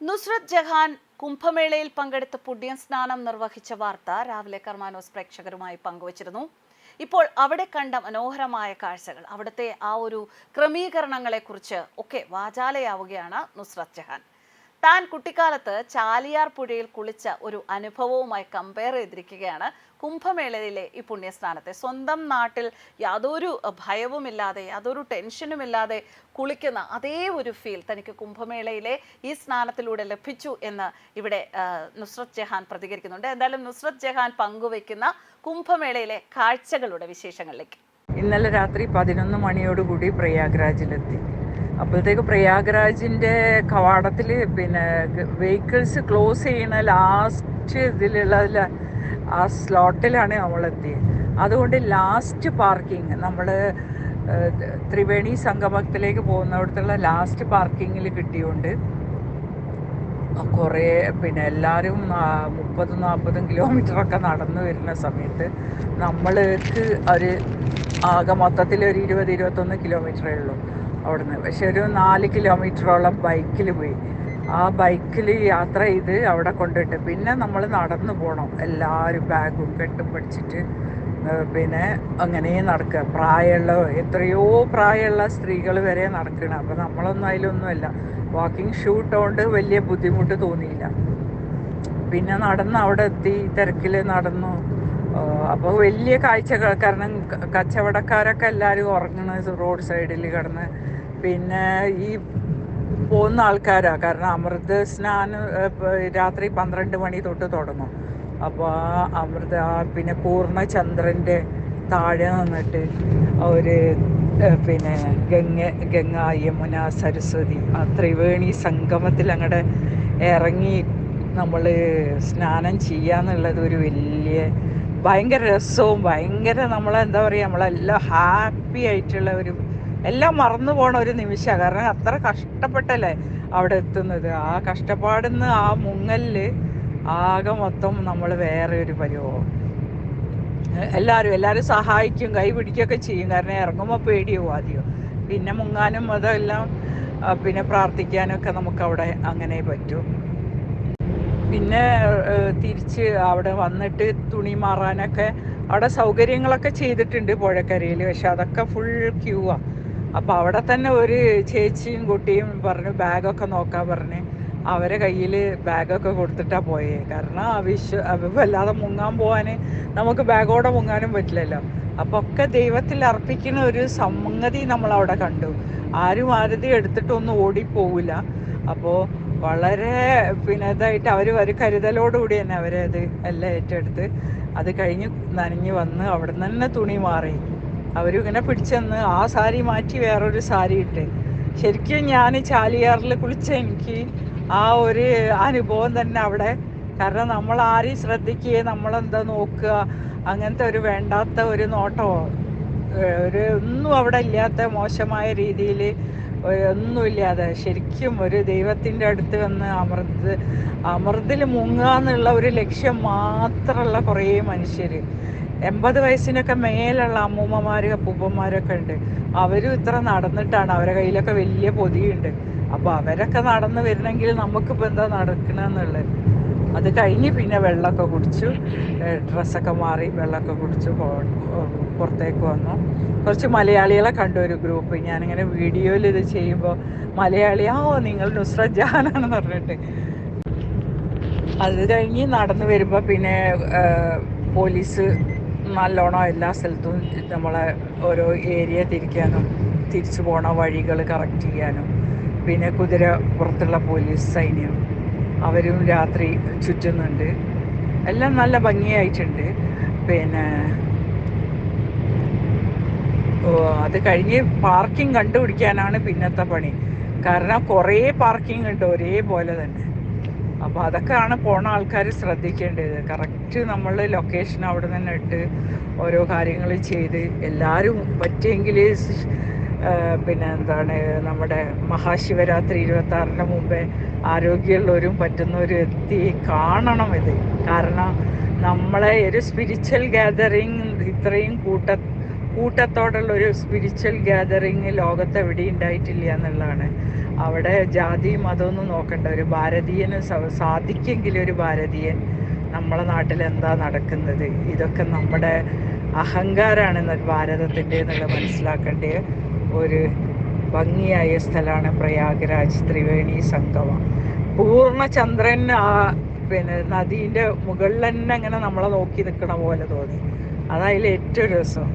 നുസ്രത് ജഹാൻ കുംഭമേളയിൽ പങ്കെടുത്ത് പുണ്യം സ്നാനം നിർവഹിച്ച വാർത്ത രാവിലെ കർമാനോസ് പ്രേക്ഷകരുമായി പങ്കുവച്ചിരുന്നു. ഇപ്പോൾ അവിടെ കണ്ട മനോഹരമായ കാഴ്ചകൾ അവിടുത്തെ ആ ഒരു ക്രമീകരണങ്ങളെക്കുറിച്ച് ഒക്കെ വാചാലയാവുകയാണ് നുസ്രത് ജഹാൻ. താൻ കുട്ടിക്കാലത്ത് ചാലിയാർ പുഴയിൽ കുളിച്ച ഒരു അനുഭവവുമായി കമ്പയർ ചെയ്തിരിക്കുകയാണ് കുംഭമേളയിലെ ഈ പുണ്യസ്നാനത്തെ. സ്വന്തം നാട്ടിൽ യാതൊരു ഭയവുമില്ലാതെ യാതൊരു ടെൻഷനുമില്ലാതെ കുളിക്കുന്ന അതേ ഒരു ഫീൽ തനിക്ക് കുംഭമേളയിലെ ഈ സ്നാനത്തിലൂടെ ലഭിച്ചു എന്ന് ഇവിടെ നുസ്രത് ജഹാൻ പ്രതികരിക്കുന്നുണ്ട്. എന്തായാലും നുസ്രത് ജഹാൻ പങ്കുവയ്ക്കുന്ന കുംഭമേളയിലെ കാഴ്ചകളുടെ വിശേഷങ്ങളിലേക്ക്. ഇന്നലെ രാത്രി പതിനൊന്ന് മണിയോടുകൂടി പ്രയാഗ്രാജിലെത്തി. അപ്പോഴത്തേക്ക് പ്രയാഗ്രാജിന്റെ കവാടത്തിൽ പിന്നെ വെഹിക്കിൾസ് ക്ലോസ് ചെയ്യുന്ന ലാസ്റ്റ് ഇതിലുള്ള ആ സ്ലോട്ടിലാണ് നമ്മളെത്തിയത് അതുകൊണ്ട് ലാസ്റ്റ് പാർക്കിംഗ് നമ്മൾ ത്രിവേണി സംഗമത്തിലേക്ക് പോകുന്നിടത്തുള്ള ലാസ്റ്റ് പാർക്കിങ്ങിൽ കിട്ടിയോണ്ട് കുറേ പിന്നെ എല്ലാവരും മുപ്പതും നാൽപ്പതും കിലോമീറ്ററൊക്കെ നടന്നു വരുന്ന സമയത്ത് നമ്മൾക്ക് ഒരു ആകെ മൊത്തത്തിൽ ഒരു ഇരുപത് ഇരുപത്തൊന്ന് കിലോമീറ്ററേ ഉള്ളൂ അവിടുന്ന്. പക്ഷെ ഒരു നാല് കിലോമീറ്ററോളം ബൈക്കിൽ പോയി. ആ ബൈക്കിൽ യാത്ര ചെയ്ത് അവിടെ കൊണ്ടിട്ട് പിന്നെ നമ്മൾ നടന്നു പോകണം എല്ലാവരും ബാഗും കെട്ടും പിടിച്ചിട്ട് പിന്നെ അങ്ങനെ നടക്കുക. പ്രായമുള്ള എത്രയോ പ്രായമുള്ള സ്ത്രീകൾ വരെ നടക്കണം. അപ്പം നമ്മളൊന്നും അതിലൊന്നുമല്ല. വാക്കിംഗ് ഷൂ ഇട്ടുകൊണ്ട് വലിയ ബുദ്ധിമുട്ട് തോന്നിയില്ല. പിന്നെ നടന്ന് അവിടെ എത്തി തിരക്കിൽ നടന്നു. അപ്പോൾ വലിയ കാഴ്ചകൾ. കാരണം കച്ചവടക്കാരൊക്കെ എല്ലാവരും ഉറങ്ങണ റോഡ് സൈഡിൽ കിടന്ന്. പിന്നെ ഈ പോകുന്ന ആൾക്കാരാണ് കാരണം അമൃത് സ്നാനം രാത്രി പന്ത്രണ്ട് മണി തൊട്ട് തുടങ്ങും. അപ്പോൾ ആ അമൃത പിന്നെ പൂർണചന്ദ്രന്റെ താഴെ നിന്നിട്ട് ഒരു പിന്നെ ഗംഗ ഗംഗ യമുന സരസ്വതി ആ ത്രിവേണി സംഗമത്തിൽ അങ്ങടെ ഇറങ്ങി നമ്മൾ സ്നാനം ചെയ്യാന്നുള്ളത് ഒരു വലിയ ഭയങ്കര രസവും ഭയങ്കര നമ്മളെന്താ പറയുക നമ്മളെല്ലാം ഹാപ്പി ആയിട്ടുള്ള ഒരു എല്ലാം മറന്നു പോണ ഒരു നിമിഷമാണ് കാരണം അത്ര കഷ്ടപ്പെട്ടല്ലേ അവിടെ എത്തുന്നത്. ആ കഷ്ടപ്പാടുന്ന് ആ മുങ്ങലിൽ ആകെ മൊത്തം നമ്മൾ വേറെ ഒരു പരിഭവം. എല്ലാവരും എല്ലാവരും സഹായിക്കും കൈ പിടിക്കുകയൊക്കെ ചെയ്യും. കാരണം ഇറങ്ങുമ്പോൾ പേടിയാവും ആദ്യം. പിന്നെ മുങ്ങാനും അതെല്ലാം പിന്നെ പ്രാർത്ഥിക്കാനൊക്കെ നമുക്ക് അവിടെ അങ്ങനെ പറ്റും. പിന്നെ തിരിച്ച് അവിടെ വന്നിട്ട് തുണി മാറാനൊക്കെ അവിടെ സൗകര്യങ്ങളൊക്കെ ചെയ്തിട്ടുണ്ട് പുഴക്കരയിൽ പക്ഷെ അതൊക്കെ ഫുൾ ക്യൂ ആ. അപ്പോൾ അവിടെ തന്നെ ഒരു ചേച്ചിയും കുട്ടിയും പറഞ്ഞു ബാഗൊക്കെ നോക്കാൻ പറഞ്ഞ്. അവരെ കയ്യിൽ ബാഗൊക്കെ കൊടുത്തിട്ടാണ് പോയേ. കാരണം ആവശ്യം വല്ലാതെ മുങ്ങാൻ പോകാൻ നമുക്ക് ബാഗോടെ മുങ്ങാനും പറ്റില്ലല്ലോ. അപ്പോൾ ഒക്കെ ദൈവത്തിൽ അർപ്പിക്കുന്ന ഒരു സംഗതി നമ്മൾ അവിടെ കണ്ടു. ആരും ആരതി എടുത്തിട്ടൊന്നും ഓടിപ്പോവില്ല. അപ്പോൾ വളരെ പിന്നെ ഇതായിട്ട് അവർ ഒരു കരുതലോടുകൂടി തന്നെ അവരത് എല്ലാം ഏറ്റെടുത്ത് അത് കഴിഞ്ഞ് നനഞ്ഞ് വന്ന് അവിടെ നിന്ന് തന്നെ തുണി മാറി. അവരും ഇങ്ങനെ പിടിച്ചെന്ന് ആ സാരി മാറ്റി വേറൊരു സാരി ഇട്ട്. ശരിക്കും ഞാൻ ചാലിയാറിൽ കുളിച്ച എനിക്ക് ആ ഒരു അനുഭവം തന്നെ അവിടെ. കാരണം നമ്മൾ ആരെയും ശ്രദ്ധിക്കുകയും നമ്മളെന്താ നോക്കുക അങ്ങനത്തെ ഒരു വേണ്ടാത്ത ഒരു നോട്ടമോ ഒരു ഒന്നും അവിടെ ഇല്ലാത്ത മോശമായ രീതിയിൽ ഒന്നുമില്ലാതെ ശരിക്കും ഒരു ദൈവത്തിന്റെ അടുത്ത് വന്ന് അമൃത് അമൃതിൽ മുങ്ങുക എന്നുള്ള ഒരു ലക്ഷ്യം മാത്രമുള്ള കുറേ മനുഷ്യർ. എൺപത് വയസ്സിനൊക്കെ മേലുള്ള അമ്മൂമ്മമാരും അപ്പൂപ്പന്മാരൊക്കെ ഉണ്ട്. അവരും ഇത്ര നടന്നിട്ടാണ്. അവരെ കയ്യിലൊക്കെ വലിയ പൊതിയുണ്ട്. അപ്പോൾ അവരൊക്കെ നടന്ന് വരണമെങ്കിൽ നമുക്കിപ്പോൾ എന്താ നടക്കണമെന്നുള്ളത് അത് കഴിഞ്ഞ് പിന്നെ വെള്ളമൊക്കെ കുടിച്ചു. ഡ്രസ്സൊക്കെ മാറി വെള്ളമൊക്കെ കുടിച്ചു. പുറത്തേക്ക് വന്നു. കുറച്ച് മലയാളികളെ കണ്ടു ഒരു ഗ്രൂപ്പ്. ഞാനിങ്ങനെ വീഡിയോയിൽ ഇത് ചെയ്യുമ്പോൾ മലയാളി ആ നിങ്ങൾ നുസ്രത് ജഹാനാണെന്ന് പറഞ്ഞിട്ട്. അത് കഴിഞ്ഞ് നടന്നു വരുമ്പോൾ പിന്നെ പോലീസ് നല്ലോണം എല്ലാ സ്ഥലത്തും നമ്മളെ ഓരോ ഏരിയ തിരിക്കാനും തിരിച്ചു പോണ വഴികൾ കറക്റ്റ് ചെയ്യാനും. പിന്നെ കുതിര പുറത്തുള്ള പോലീസ് സൈന്യം. അവരും രാത്രി ചുറ്റുന്നുണ്ട്. എല്ലാം നല്ല ഭംഗിയായിട്ടുണ്ട്. പിന്നെ ഓ, അത് കഴിഞ്ഞ് പാർക്കിംഗ് കണ്ടുപിടിക്കാനാണ് പിന്നത്തെ പണി. കാരണം കുറേ പാർക്കിംഗ് ഉണ്ട് ഒരേപോലെ തന്നെ. അപ്പോൾ അതൊക്കെയാണ് പോണ ആൾക്കാർ ശ്രദ്ധിക്കേണ്ടത്. കറക്റ്റ് നമ്മൾ ലൊക്കേഷൻ അവിടെ തന്നെ ഇട്ട് ഓരോ കാര്യങ്ങൾ ചെയ്ത് എല്ലാവരും പറ്റിയെങ്കിൽ പിന്നെ എന്താണ് നമ്മുടെ മഹാശിവരാത്രി ഇരുപത്തി ആറിന് മുമ്പേ ആരോഗ്യമുള്ളവരും പറ്റുന്നവരും എത്തി കാണണം ഇത്. കാരണം നമ്മളെ ഒരു സ്പിരിച്വൽ ഗാദറിങ് ഇത്രയും കൂട്ട കൂട്ടത്തോടുള്ള ഒരു സ്പിരിച്വൽ ഗാദറിങ് ലോകത്ത് എവിടെ ഉണ്ടായിട്ടില്ല എന്നുള്ളതാണ്. അവിടെ ജാതി മതമൊന്നും നോക്കണ്ട. ഒരു ഭാരതീയന് സാധിക്കെങ്കിൽ ഒരു ഭാരതീയൻ നമ്മളെ നാട്ടിൽ എന്താ നടക്കുന്നത്? ഇതൊക്കെ നമ്മുടെ അഹങ്കാരമാണ് ഭാരതത്തിന്റെ എന്നുള്ള മനസ്സിലാക്കേണ്ട ഒരു ഭംഗിയായ സ്ഥലമാണ് പ്രയാഗ്രാജ് ത്രിവേണി സംഗമം. പൂർണചന്ദ്രൻ ആ പിന്നെ നദീന്റെ മുകളിൽ തന്നെ അങ്ങനെ നമ്മളെ നോക്കി നിൽക്കണ പോലെ തോന്നി. അതായാലും ഏറ്റവും രസം.